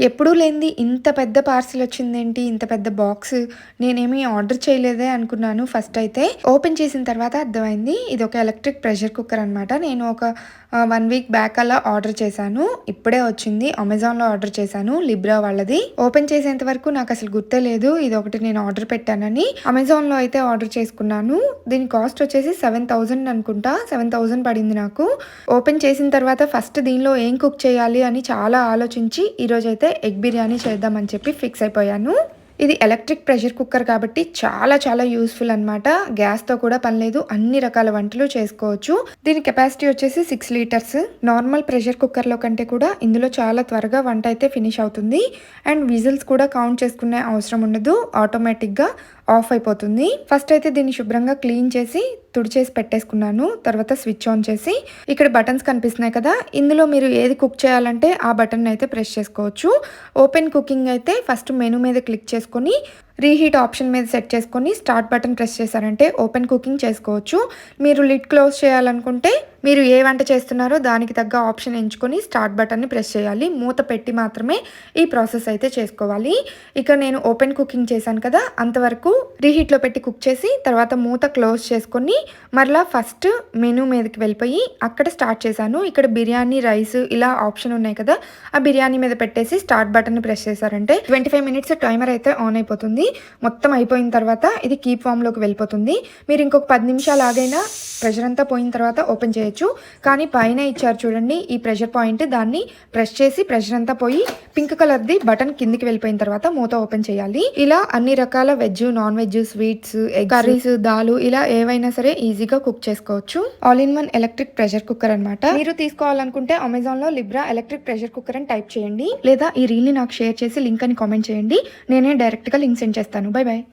ఎప్పుడూ లేనిది ఇంత పెద్ద పార్సిల్ వచ్చిందేంటి? ఇంత పెద్ద బాక్స్ నేనేమి ఆర్డర్ చేయలేదే అనుకున్నాను. ఫస్ట్ అయితే ఓపెన్ చేసిన తర్వాత అర్థమైంది ఇది ఒక ఎలక్ట్రిక్ ప్రెషర్ కుక్కర్ అనమాట నేను ఒక వన్ వీక్ బ్యాక్ అలా ఆర్డర్ చేశాను. ఇప్పుడే వచ్చింది. అమెజాన్లో ఆర్డర్ చేశాను. లిబ్రా వాళ్ళది. ఓపెన్ చేసేంత వరకు నాకు అసలు గుర్తే లేదు. ఇది ఒకటి నేను ఆర్డర్ పెట్టానని. అమెజాన్లో అయితే ఆర్డర్ చేసుకున్నాను. దీని కాస్ట్ వచ్చేసి సెవెన్ థౌజండ్ అనుకుంటా. సెవెన్ థౌజండ్ పడింది నాకు. ఓపెన్ చేసిన తర్వాత ఫస్ట్ దీనిలో ఏం కుక్ చేయాలి అని చాలా ఆలోచించి ఈరోజైతే ఎగ్ బిర్యానీ చేద్దామని చెప్పి ఫిక్స్ అయిపోయాను. ఇది ఎలక్ట్రిక్ ప్రెషర్ కుక్కర్ కాబట్టి చాలా చాలా యూస్ఫుల్ అనమాట గ్యాస్తో కూడా పని లేదు. అన్ని రకాల వంటలు చేసుకోవచ్చు. దీని కెపాసిటీ వచ్చేసి సిక్స్ లీటర్స్. నార్మల్ ప్రెషర్ కుక్కర్లో కంటే కూడా ఇందులో చాలా త్వరగా వంట అయితే ఫినిష్ అవుతుంది. అండ్ విజిల్స్ కూడా కౌంట్ చేసుకునే అవసరం ఉండదు. ఆటోమేటిక్గా ఆఫ్ అయిపోతుంది. ఫస్ట్ అయితే దీన్ని శుభ్రంగా క్లీన్ చేసి తుడిచేసి పెట్టేసుకున్నాను. తర్వాత స్విచ్ ఆన్ చేసి ఇక్కడ బటన్స్ కనిపిస్తున్నాయి కదా ఇందులో మీరు ఏది కుక్ చేయాలంటే ఆ బటన్ అయితే ప్రెస్ చేసుకోవచ్చు. ఓపెన్ కుకింగ్ అయితే ఫస్ట్ మెనూ మీద క్లిక్ చేసుకొని రీహీట్ ఆప్షన్ మీద సెట్ చేసుకొని స్టార్ట్ బటన్ ప్రెస్ చేశారంటే ఓపెన్ కుకింగ్ చేసుకోవచ్చు. మీరు లిడ్ క్లోజ్ చేయాలనుకుంటే మీరు ఏ వంట చేస్తున్నారో దానికి తగ్గ ఆప్షన్ ఎంచుకొని స్టార్ట్ బటన్ని ప్రెస్ చేయాలి. మూత పెట్టి మాత్రమే ఈ ప్రాసెస్ అయితే చేసుకోవాలి. ఇక నేను ఓపెన్ కుకింగ్ చేశాను కదా అంతవరకు రీహీట్లో పెట్టి కుక్ చేసి తర్వాత మూత క్లోజ్ చేసుకొని మరలా ఫస్ట్ మెనూ మీదకి వెళ్ళిపోయి అక్కడ స్టార్ట్ చేశాను. ఇక్కడ బిర్యానీ రైస్ ఇలా ఆప్షన్ ఉన్నాయి కదా ఆ బిర్యానీ మీద పెట్టేసి స్టార్ట్ బటన్ ప్రెస్ చేశారంటే ట్వంటీ ఫైవ్ మినిట్స్ టైమర్ అయితే ఆన్ అయిపోతుంది. మొత్తం అయిపోయిన తర్వాత ఇది కీప్ ఫామ్లోకి వెళ్ళిపోతుంది. మీరు ఇంకొక పది నిమిషాలు ఆగైనా ప్రెషర్ అంతా పోయిన తర్వాత ఓపెన్ చేయొచ్చు. కానీ పైన ఇచ్చారు చూడండి ఈ ప్రెషర్ పాయింట్ దాన్ని ప్రెస్ చేసి ప్రెషర్ అంతా పోయి పింక్ కలర్ది బటన్ కిందికి వెళ్ళిపోయిన తర్వాత మూత ఓపెన్ చేయాలి. ఇలా అన్ని రకాల veg non veg sweets egg curries దాలు ఇలా ఏవైనా సరే ఈజీగా కుక్ చేసుకోవచ్చు. All in one electric pressure cooker అనమాట మీరు తీసుకోవాలనుకుంటే అమెజాన్లో లిబ్రా ఎలక్ట్రిక్ ప్రెషర్ కుక్కర్ అని టైప్ చేయండి. లేదా ఈ రీల్ని నాకు షేర్ చేసి లింక్ అని కామెంట్ చేయండి. నేనే డైరెక్ట్గా లింక్ సెండ్ చేస్తాను. Bye bye.